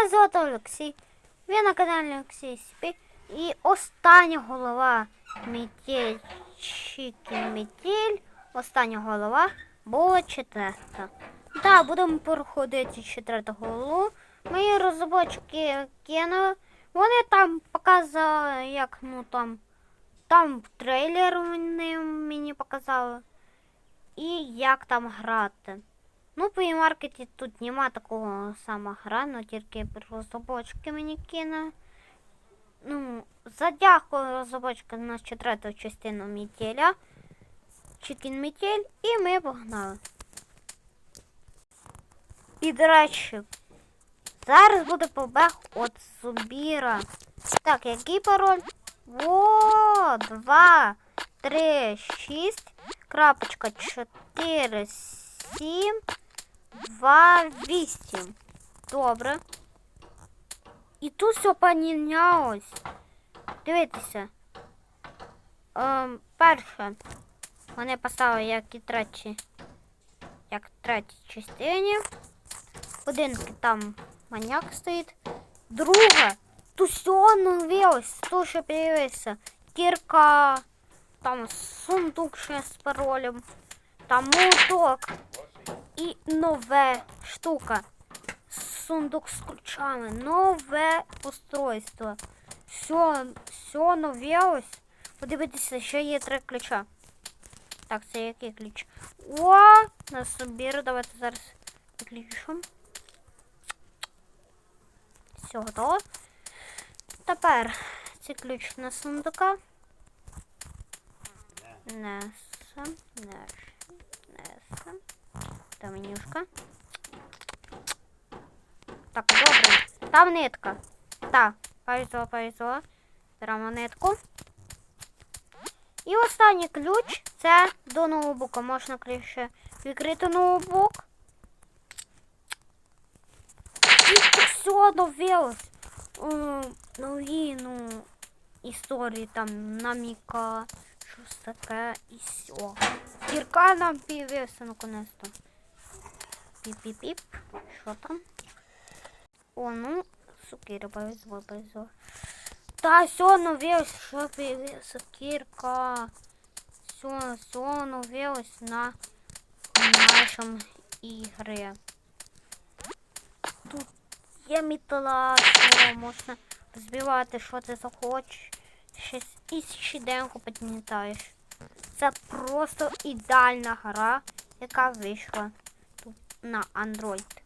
Мене звати Олексій. Ви на каналі Олексій Спі. І остання голова Метель Чікен Метель. Остання голова була четверта. Так, будемо проходити четверту голову. Мої розробочки кинули. Вони там показали, як ну там. Там трейлер вони мені показали. І як там грати. Ну, по маркеті тут нема такого самого гра, ну тільки розробочки мені кине. Ну, задякую розробочки на четверту частину Мітеля. Чікін Мітель, і ми погнали. І, до речі, зараз буде побег от Зубіра. Так, який пароль? О, два, три, шість, крапочка, чотири, сім, два, вісім. Добре. І тут все помінялось. Дивіться. Ем, перше. Вони поставили як і треті. Як третій частині. Одинки там маньяк стоїть. Друге. Тут все оновилось. То, що появився. Кірка. Там сундук ще з паролем. Там молоток. І нове штука. Сундук з ключами. Нове устройство. Все, все новелось. Подивіться, ще є три ключа. Так, це який ключ? О, на собір. Давайте зараз виключимо. Все, готово. Тепер цей ключ на сундука. Несем, несем, несем. Менюшка. Так, добре. Там нитка. Так, повезло, повезло. Беремо нитку. І останній ключ це до ноутбука. Можна кліше відкрити ноутбук. І все новилось. Е, Нові, ну, історії там наміка, щось таке і все. Зірка нам появився наконец-то. Піп-піп-піп. Що там? О, ну, сукири повезло, повезло. Та все новилось, що появилася кірка. Все, все новилось на нашому ігри. Тут є мітла, що можна збивати, що ти захочеш. Щось і щоденку підмітаєш. Це просто ідеальна гра, яка вийшла на Android.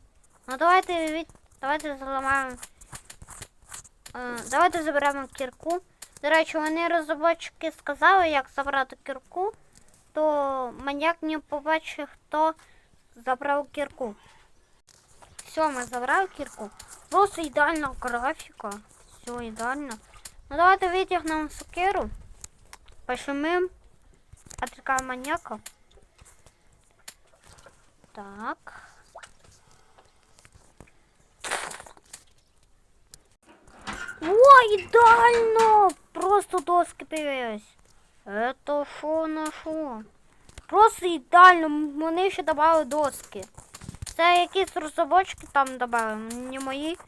Ну давайте від... давайте зламаємо. Е, давайте заберемо кірку. До речі, вони розробочки сказали, як забрати кірку, то маньяк не побачив, хто забрав кірку. Все, ми забрали кірку. Просто ідеальна графіка. Все ідеально. Ну давайте витягнемо сокиру. Пошумим. Отвлекаем маньяка. Так. О, ідеально! Просто доски появились. Это шо на шо? Просто ідеально. Вони ще додали доски. Це якісь розробочки там додали, не мої.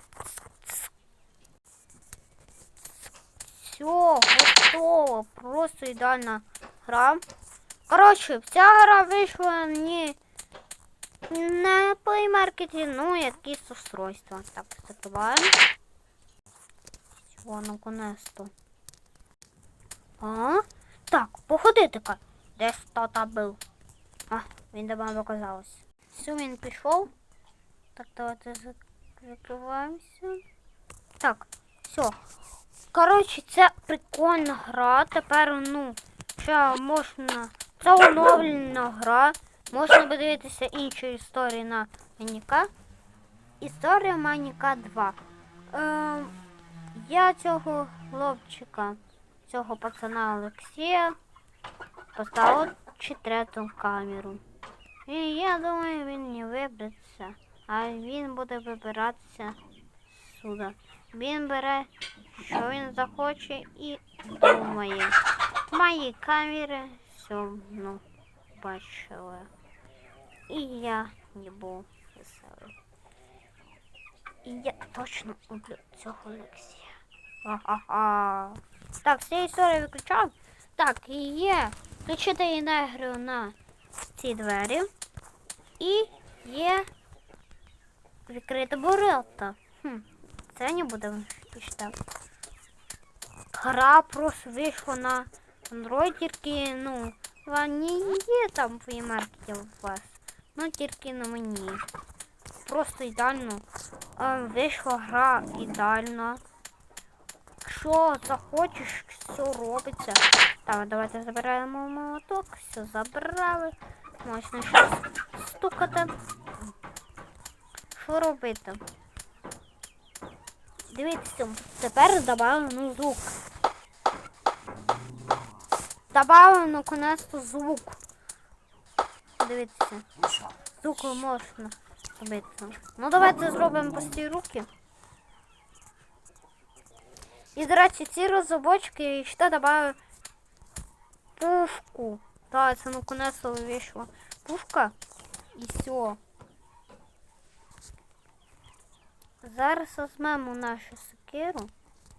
Все, готово. Просто ідеальна гра. Коротше, ця гра вийшла не на Market, ну якісь устройства. Так, закриваємо. Все, наконец-то. А? Так, походити-ка. Де ж тата був? А, він до мене показалось. Все, він пішов. Так, давайте зак- закриваємося. Так, все. Коротше, це прикольна гра. Тепер, ну, ще можна. Це оновлена гра. Можна подивитися інші історії на Маніка. Історія Маніка 2. Е, я цього хлопчика, цього пацана Олексія поставив четверту камеру. І я думаю, він не вибереться, а він буде вибиратися сюди. Він бере, що він захоче і думає. Мої камери все ну, бачили. І я не був веселий. І я точно люблю цього Олексія. Ха-ха-ха. Так, всі історії виключав. Так, і є. Включити енергію на ці двері. І є відкрити ворота. Хм, це не буде читати. Гра просто вийшла на Android, тільки, ну, вони є там в маркеті у вас. Ну, тільки на мені. Просто ідеально. Вийшла гра ідеально. Що захочеш, все робиться. Так, давайте забираємо молоток. Все забрали. Можна щось стукати. Що робити? Дивіться, тепер добавимо звук. Добавимо наконец-то звук. Дивіться. Звук можна робити. Ну давайте зробимо пусті руки. І, до речі, ці розробочки ще добавили пушку. Так, це наконец-то вийшла пушка. І все. Зараз візьмемо нашу сокиру.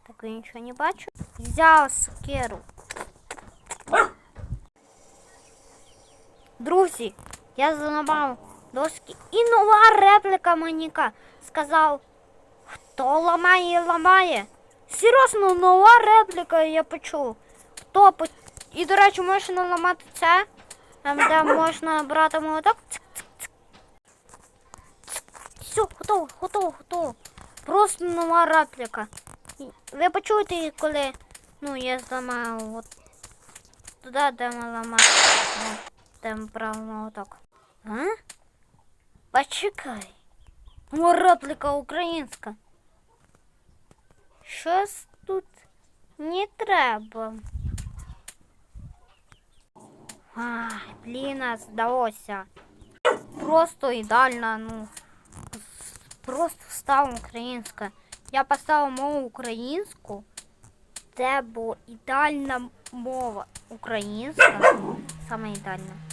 Так я нічого не бачу. Взяв сокиру. Друзі, я зламав доски і нова репліка маніка. Сказав, хто ламає, ламає. Серйозно, нова репліка я почув. Хто по... І, до речі, можна ламати це, там, де можна брати молоток. Все, готово, готово, готово. Просто нова репліка. І Ви почуєте, коли ну, я зламаю от туди, де ми ламаємо. Де ми брали молоток. А? Почекай. Репліка українська. Щось тут не треба. Ай, блін, здалося. Просто ідеально, ну. Просто стала українська. Я поставила мову українську. Це була ідеальна мова українська. Саме ідеальна.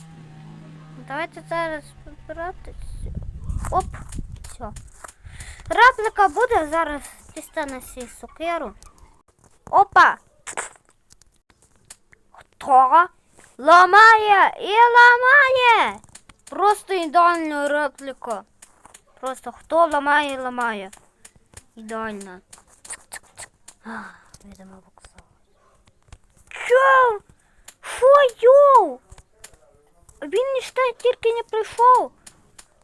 Давайте зараз вибиратися. Оп, все. Репліка буде зараз дістане свій сокиру. Опа! Хто? Ламає і ламає! Просто ідеальна репліка. Просто хто ламає і ламає. Ідеально. Видимо, Він ще тільки не прийшов.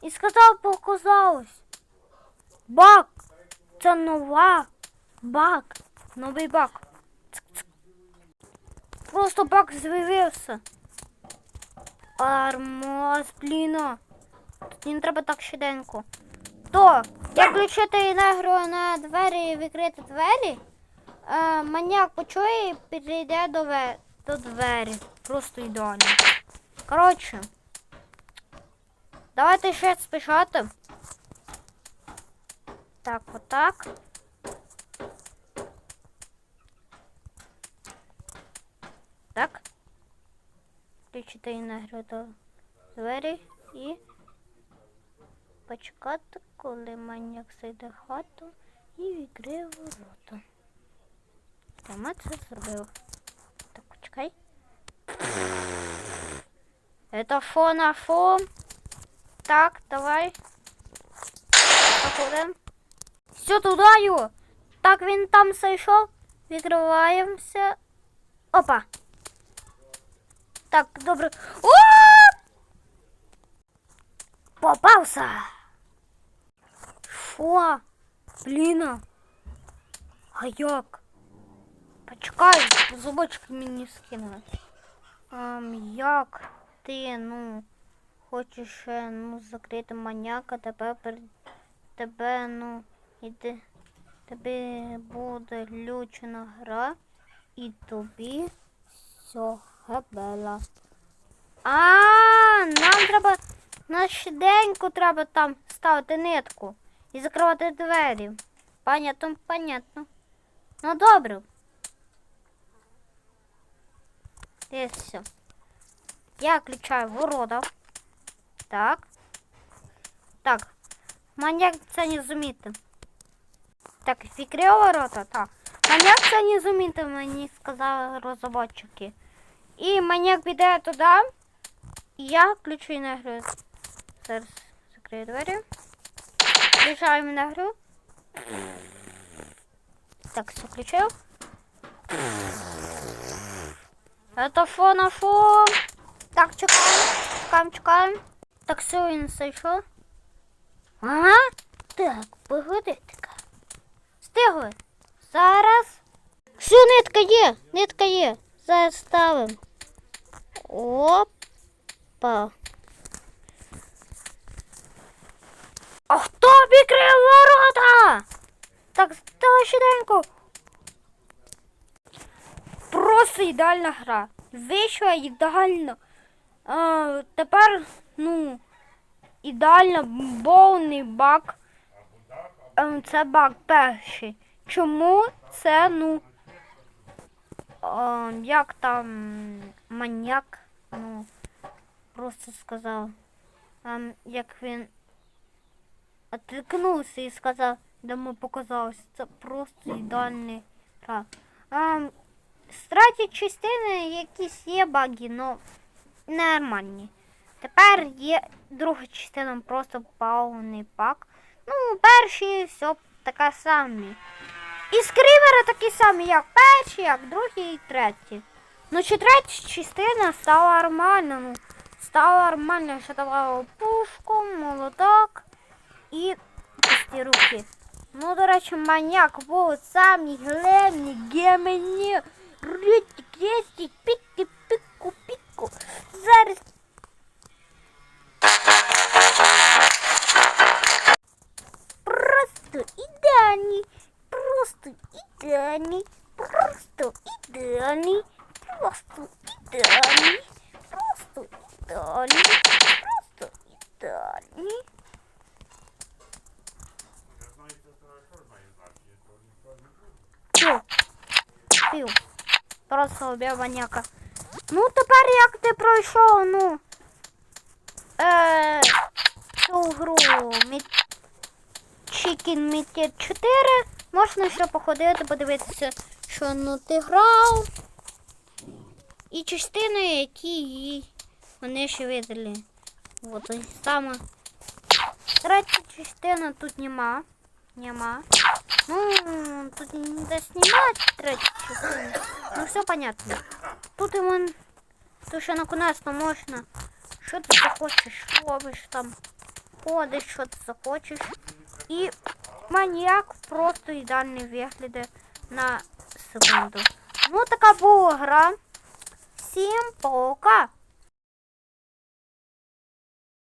І сказав, показалось. Бак! Це нова. Бак. Новий бак. Просто бак з'явився. Армоз, бліна. Тут не треба так швиденько. То, як включити інагру на двері і відкрити двері, е, маніяк почує і підійде до, до двері. Просто ідеально. Коротше, давайте ще спішати. Так, отак. Так. Включити інагру до двері і почекати, коли маньяк зайде в хату і відкриє ворота. Та ми це зробив. Так, почекай. Это шо на шо? Так, давай. Заходимо. Все туди його. Так він там зайшов. Відкриваємося. Опа. Так, добре. О! Попався. Шо? Блін. А як? Почекай, зубочки мені скинули. Ам, як Ти, ну, хочеш ну, закрити маніяка, тебе тебе, ну, іди. Тобі буде глючена гра і тобі габела. А, нам треба на щоденьку треба там ставити нитку і закривати двері. Понятно, понятно. Ну добре. Десь все. Я включаю ворота. Так. Так. Маньяк це не зуміти. Так, відкрив ворота, так. Маньяк це не зуміти, мені сказали розробники. І маньяк піде туди. І я включу на гру. Зараз закрию двері. Включаємо на гру. Так, все включив. Это що? Так, чекаємо, чекаємо, чекаємо. Так, все, він зайшов. Ага. Так, погодитика. Стигли. Зараз. Все, нитка є, нитка є. Зараз ставимо. Опа. А хто відкрив ворота? Так, давай швиденько. Просто ідеальна гра. Вийшла ідеально. Тепер, ну, ідеально повний баг. Ем, Це баг перший. Чому це, ну, ем, як там маньяк, ну, просто сказав, ем, як він отрикнувся і сказав, де ми показалось, це просто ідеальний гра. Ем, з третьої частини якісь є баги, але нормальні. Тепер є друга частина, просто повний пак. Ну, перші все таке самі. І скрімери такі самі, як перші, як другі і треті. Ну, чи третя частина стала нормально, ну, стала нормально, що давала пушку, молоток і пусті руки. Ну, до речі, маньяк був самі головні гемені. Ритик, ритик, піку, піку. Зараз Просто ідеальний, просто ідеальний, просто ідеальний, просто ідеальний, просто ідеальний, просто ідеальний. Пів. Пів. Просто убив маньяка. Ну тепер як ти пройшов, ну. Е, цю гру Мі- Chicken Meat 4. Можна ще походити, подивитися, що ну ти грав. І частини, які їй вони ще видали. От ось саме. Третя частина тут нема. Нема. Ну, тут не знімають третю частину. Ну все понятно. Тут ему тут ще наконец-то можна. Що ти захочеш, робиш там, ходиш, що ти захочеш. І маньяк просто ідеальний виглядає на секунду. Ну така була гра. Всім пока!